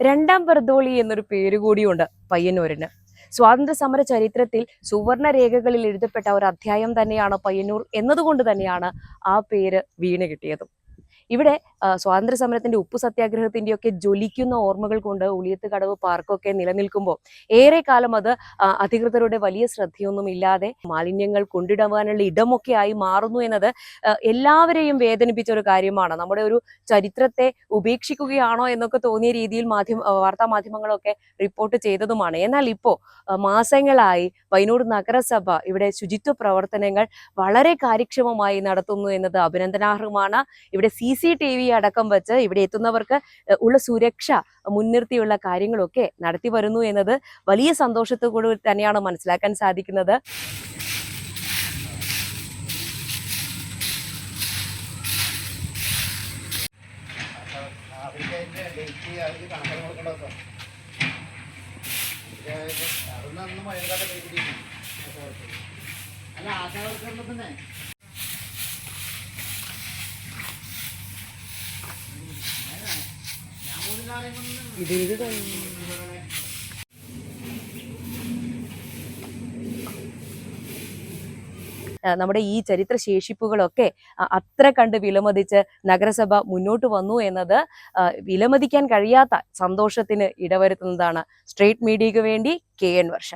രണ്ടാം ബർദോളി എന്നൊരു പേര് കൂടിയുണ്ട് പയ്യന്നൂരിന്. സ്വാതന്ത്ര്യ സമര ചരിത്രത്തിൽ സുവർണ രേഖകളിൽ എഴുതപ്പെട്ട ഒരു അധ്യായം തന്നെയാണ് പയ്യന്നൂർ എന്നതുകൊണ്ട് തന്നെയാണ് ആ പേര് വീണ് കിട്ടിയതും. ഇവിടെ സ്വാതന്ത്ര്യ സമരത്തിന്റെ ഉപ്പു സത്യാഗ്രഹത്തിന്റെ ഒക്കെ ജ്വലിക്കുന്ന ഓർമ്മകൾ കൊണ്ട് ഉളിയത്ത് കടവ് പാർക്കൊക്കെ നിലനിൽക്കുമ്പോൾ ഏറെ കാലം അത് അധികൃതരുടെ വലിയ ശ്രദ്ധയൊന്നും ഇല്ലാതെ മാലിന്യങ്ങൾ കൊണ്ടിടുവാനുള്ള ഇടമൊക്കെ ആയി മാറുന്നു എന്നത് എല്ലാവരെയും വേദനിപ്പിച്ച ഒരു കാര്യമാണ്. നമ്മുടെ ഒരു ചരിത്രത്തെ ഉപേക്ഷിക്കുകയാണോ എന്നൊക്കെ തോന്നിയ രീതിയിൽ മാധ്യമ വാർത്താ മാധ്യമങ്ങളൊക്കെ റിപ്പോർട്ട് ചെയ്തതുമാണ്. എന്നാൽ ഇപ്പോൾ മാസങ്ങളായി വയനൂർ നഗരസഭ ഇവിടെ ശുചിത്വ പ്രവർത്തനങ്ങൾ വളരെ കാര്യക്ഷമമായി നടത്തുന്നു എന്നത് അഭിനന്ദനാർഹമാണ്. ഇവിടെ സി സി ടി വി അടക്കം വെച്ച് ഇവിടെ എത്തുന്നവർക്ക് ഉള്ള സുരക്ഷ മുൻനിർത്തിയുള്ള കാര്യങ്ങളൊക്കെ നടത്തി വരുന്നു എന്നത് വലിയ സന്തോഷത്തോടു തന്നെയാണ് മനസ്സിലാക്കാൻ സാധിക്കുന്നത്. അല്ല ഡേറ്റ് അവർക്ക് പോലും നമ്മുടെ ഈ ചരിത്ര ശേഷിപ്പുകളൊക്കെ അത്ര കണ്ട് വിലമതിച്ച് നഗരസഭ മുന്നോട്ട് വന്നു എന്നത് വിലമതിക്കാൻ കഴിയാത്ത സന്തോഷത്തിന് ഇടവരുത്തുന്നതാണ് സ്ട്രീറ്റ് മീഡിയയ്ക്ക് വേണ്ടി കെ എൻ വർഷ.